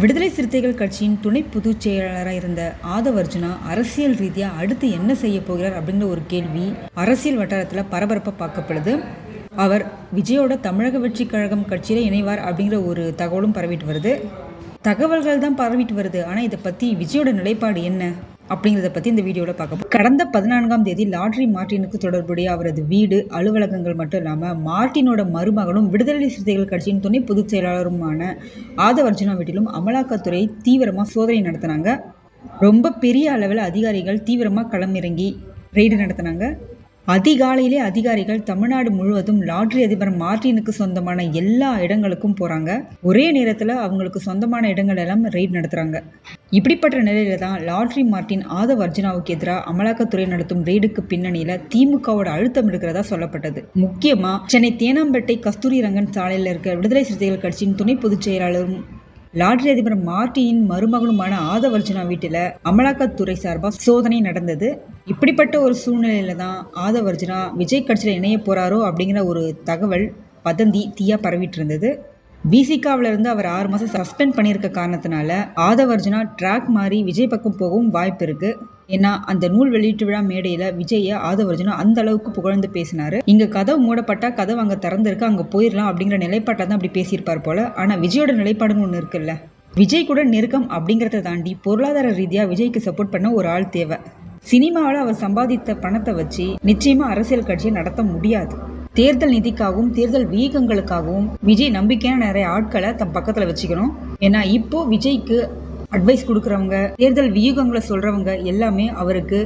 விடுதலை சிறுத்தைகள் கட்சியின் துணை பொதுச் செயலாளராக இருந்த ஆதவர்ஜுனா அரசியல் ரீதியாக அடுத்து என்ன செய்ய போகிறார் அப்படிங்கிற ஒரு கேள்வி அரசியல் வட்டாரத்தில் பரபரப்பாக பார்க்கப்படுது அவர் விஜயோட தமிழக வெற்றி கழகம் கட்சியில் இணைவார் அப்படிங்கிற ஒரு தகவலும் பரவிட்டு வருது. தகவல்கள் தான் பரவிட்டு வருது. ஆனால் இதை பற்றி விஜயோட நிலைப்பாடு என்ன? அப்படிங்கிறத பற்றி இந்த வீடியோவில் பார்க்க கடந்த பதினான்காம் தேதி லாட்ரி மார்ட்டினுக்கு தொடர்புடைய அவரது வீடு அலுவலகங்கள் மட்டும் இல்லாமல் மார்ட்டினோட மருமகனும் விடுதலை சிறுத்தைகள் கட்சியின் துணை பொதுச் செயலாளருமான ஆதவர்ஜுனா வீட்டிலும் அமலாக்கத்துறை தீவிரமாக சோதனை நடத்தினாங்க. ரொம்ப பெரிய அளவில் அதிகாரிகள் தீவிரமாக களமிறங்கி ரெய்டு நடத்தினாங்க. அதிகாலையிலே அதிகாரிகள் தமிழ்நாடு முழுவதும் லாட்ரி அதிபர் மார்ட்டினுக்கு சொந்தமான எல்லா இடங்களுக்கும் போகிறாங்க ஒரே நேரத்தில் அவங்களுக்கு சொந்தமான இடங்கள் எல்லாம் ரெய்ட் நடத்துகிறாங்க இப்படிப்பட்ட நிலையில தான் லாட்ரி மார்ட்டின் ஆதவ் அர்ஜுனாவுக்கு எதிராக அமலாக்கத்துறை நடத்தும் ரெய்டுக்கு பின்னணியில் திமுகவோட அழுத்தம் இருக்கிறதா சொல்லப்பட்டது. முக்கியமாக சென்னை தேனாம்பேட்டை கஸ்தூரி ரங்கன் சாலையில் இருக்க விடுதலை சிறுத்தைகள் கட்சியின் துணை பொதுச் செயலாளரும் லாட்ரி அதிபர் மார்ட்டியின் மருமகனுமான ஆதவர்ஜனா வீட்டில் அமலாக்கத்துறை சார்பாக சோதனை நடந்தது. இப்படிப்பட்ட ஒரு சூழ்நிலையில தான் ஆதவர்ஜனா விஜய் கட்சியில் இணைய போறாரோ அப்படிங்கிற ஒரு தகவல் வதந்தி தீயா பரவிட்டு இருந்தது. விசிகாவில் இருந்து அவர் ஆறு மாதம் சஸ்பெண்ட் பண்ணியிருக்க காரணத்தினால ஆதவர்ஜுனா ட்ராக் மாறி விஜய் பக்கம் போகவும் வாய்ப்பு இருக்கு. ஏன்னா அந்த நூல் வெளியீட்டு விழா மேடையில விஜய ஆதவர்ஜுனா அந்த அளவுக்கு புகழ்ந்து பேசினாரு. இங்க கதவு மூடப்பட்டா கதவு அங்க திறந்திருக்கு அங்க போயிடலாம் அப்படிங்கிற நிலைப்பாட்டை தான் அப்படி பேசியிருப்பார் போல. ஆனா விஜயோட நிலைப்பாடுன்னு ஒன்று இருக்குல்ல. விஜய் கூட நெருக்கம் அப்படிங்கிறத தாண்டி பொருளாதார ரீதியாக விஜய்க்கு சப்போர்ட் பண்ண ஒரு ஆள் தேவை. சினிமாவில் அவர் சம்பாதித்த பணத்தை வச்சு நிச்சயமா அரசியல் கட்சியை நடத்த முடியாது. தேர்தல் நிதிக்காகவும் தேர்தல் வியூகங்களுக்காகவும் விஜய் நம்பிக்கையான நிறைய ஆட்களை தம் பக்கத்தில் வச்சுக்கணும். ஏன்னா இப்போ விஜய்க்கு அட்வைஸ் கொடுக்குறவங்க தேர்தல் வியூகங்களை சொல்றவங்க எல்லாமே அவருக்கு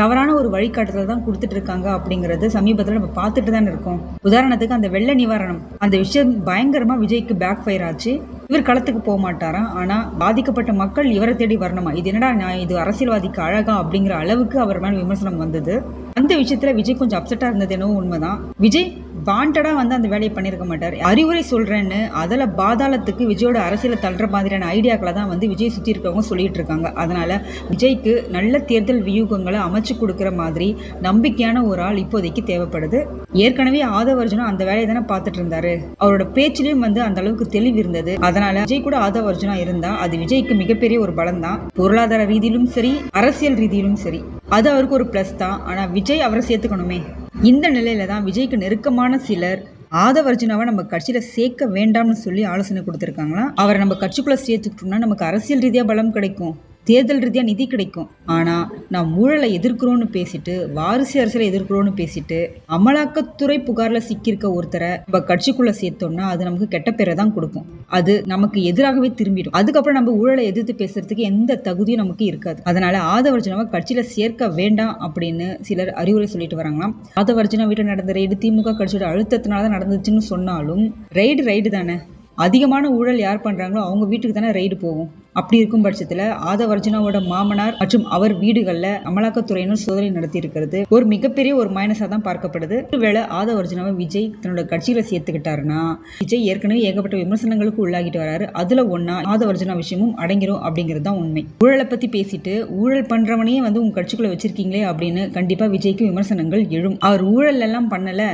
தவறான ஒரு வழிகாட்டுதல் தான் கொடுத்துட்டு இருக்காங்க அப்படிங்கிறது சமீபத்தில் நம்ம பார்த்துட்டு தான் இருக்கோம். உதாரணத்துக்கு அந்த வெள்ள நிவாரணம் அந்த விஷயம் பயங்கரமா விஜய்க்கு பேக் ஃபயர் ஆச்சு. இவர் களத்துக்கு போக மாட்டாராம் ஆனால் பாதிக்கப்பட்ட மக்கள் இவரை தேடி வரணுமா? இது என்னடா நான் இது அரசியல்வாதிக்கு அழகா அப்படிங்கிற அளவுக்கு அவர் மேலே விமர்சனம் வந்தது. அந்த விஷயத்தில் விஜய் கொஞ்சம் அப்செட்டாக இருந்தது என்னவோ உண்மைதான். விஜய் காண்டடாக வந்து அந்த வேலையை பண்ணியிருக்க மாட்டார். அறிவுரை சொல்கிறேன்னு அதில் பாதாளத்துக்கு விஜயோட அரசியலை தள்ளுற மாதிரியான ஐடியாக்களை தான் வந்து விஜய் சுற்றி இருக்கவங்க சொல்லிட்டு இருக்காங்க. அதனால் விஜய்க்கு நல்ல தேர்தல் வியூகங்களை அமைச்சு கொடுக்குற மாதிரி நம்பிக்கையான ஒரு ஆள் இப்போதைக்கு தேவைப்படுது. ஏற்கனவே ஆதவர்ஜுனா அந்த வேலையை தானே பார்த்துட்டு இருந்தாரு. அவரோட பேச்சிலையும் வந்து அந்த அளவுக்கு தெளிவு இருந்தது. அதனால விஜய் கூட ஆதவ அர்ஜுனா இருந்தா அது விஜய்க்கு மிகப்பெரிய ஒரு பலம் தான். பொருளாதார ரீதியிலும் சரி அரசியல் ரீதியிலும் சரி. அது அவருக்கு ஒரு ப்ளஸ் தான். ஆனால் விஜய் அவரை சேர்த்துக்கணுமே. இந்த நிலையில தான் விஜய்க்கு நெருக்கமான சிலர் ஆதவ அர்ஜுனாவை நம்ம கட்சியில சேர்க்க வேண்டாம்னு சொல்லி ஆலோசனை கொடுத்துருக்காங்களாம் அவரை நம்ம கட்சிக்குள்ள சேர்த்துக்கிட்டோம்னா நமக்கு அரசியல் ரீதியா பலம் கிடைக்கும். தேர்தல் ரீதியாக நிதி கிடைக்கும். ஆனால் நான் ஊழலை எதிர்க்கிறோன்னு பேசிட்டு வாரிசு அரசியலை எதிர்க்கிறோன்னு பேசிட்டு அமலாக்கத்துறை புகாரில் சிக்கியிருக்க ஒருத்தரை நம்ம கட்சிக்குள்ளே சேர்த்தோம்னா அது நமக்கு கெட்ட பேரை தான் கொடுக்கும். அது நமக்கு எதிராகவே திரும்பிடும். அதுக்கப்புறம் நம்ம ஊழலை எதிர்த்து பேசுறதுக்கு எந்த தகுதியும் நமக்கு இருக்காது. அதனால ஆதவர்ஜனாவை கட்சியில் சேர்க்க வேண்டாம் அப்படின்னு சிலர் அறிவுரை சொல்லிட்டு வராங்களாம். ஆதவர்ஜனா வீட்டில் நடந்த ரெய்டு திமுக கட்சியோட அழுத்தத்தினால தான் நடந்துச்சுன்னு சொன்னாலும் ரைடு ரைடு தானே? அதிகமான ஊழல் யார் பண்றாங்களோ அவங்க வீட்டுக்கு தானே ரைடு போகும். அப்படி இருக்கும் பட்சத்தில் ஆதவர்ஜனாவோட மாமனார் மற்றும் அவர் வீடுகளில் அமலாக்கத்துறையினர் சோதனை நடத்தி இருக்கிறது ஒரு மிகப்பெரிய ஒரு மைனஸாக தான் பார்க்கப்படுது. ஒருவேளை ஆதவர்ஜுனாவை விஜய் தன்னோட கட்சியில சேர்த்துக்கிட்டாருன்னா விஜய் ஏற்கனவே ஏகப்பட்ட விமர்சனங்களுக்கு உள்ளாகிட்டு வராரு. அதுல ஒன்னா ஆதவர்ஜனா விஷயமும் அடங்கிரும் அப்படிங்கிறது தான் உண்மை. ஊழலை பத்தி பேசிட்டு ஊழல் பண்றவனையே வந்து உங்க கட்சிக்குள்ள வச்சிருக்கீங்களே அப்படின்னு கண்டிப்பா விஜய்க்கு விமர்சனங்கள் எழும். அவர் ஊழல் எல்லாம் பண்ணல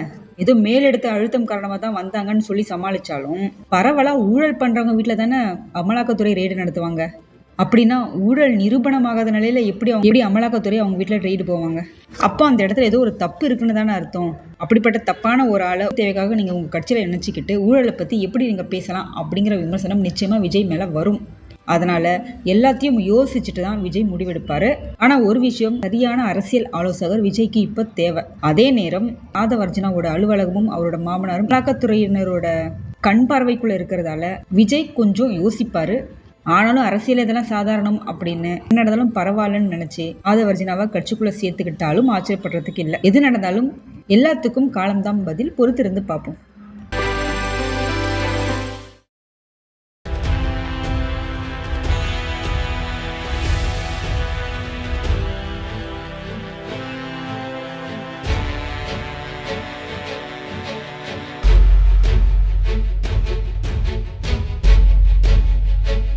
ஏதோ மேலெடுத்த அழுத்தம் காரணமாக தான் வந்தாங்கன்னு சொல்லி சமாளிச்சாலும் பரவலாக ஊழல் பண்ணுறவங்க வீட்டில் தானே அமலாக்கத்துறை ரெய்டு நடத்துவாங்க. அப்படின்னா ஊழல் நிரூபணமாகாத நிலையில எப்படி அவங்க எப்படி அமலாக்கத்துறை அவங்க வீட்டில் ரெய்டு போவாங்க? அப்போ அந்த இடத்துல ஏதோ ஒரு தப்பு இருக்குன்னு தானே அர்த்தம். அப்படிப்பட்ட தப்பான ஒரு ஆளை தேவைக்காக நீங்கள் உங்கள் கட்சியில் நினச்சிக்கிட்டு ஊழலை பற்றி எப்படி நீங்கள் பேசலாம் அப்படிங்கிற விமர்சனம் நிச்சயமாக விஜய் மேலே வரும். அதனால எல்லாத்தையும் யோசிச்சுட்டு தான் விஜய் முடிவெடுப்பாரு. ஆனா ஒரு விஷயம் சரியான அரசியல் ஆலோசகர் விஜய்க்கு இப்ப தேவை. அதே நேரம் ஆதவர்ஜனாவோட அலுவலகமும் அவரோட மாமனாரும் அமலாக்கத்துறையினரோட கண் பார்வைக்குள்ள இருக்கிறதால விஜய் கொஞ்சம் யோசிப்பாரு. ஆனாலும் அரசியல் இதெல்லாம் சாதாரணம் அப்படின்னு என்ன நடந்தாலும் பரவாயில்லன்னு நினைச்சு ஆதவர்ஜினாவை கட்சிக்குள்ள சேர்த்துக்கிட்டாலும் ஆச்சரியப்படுறதுக்கு இல்லை. எது நடந்தாலும் எல்லாத்துக்கும் காலம்தான் பதில். பொறுத்திருந்து பார்ப்போம்.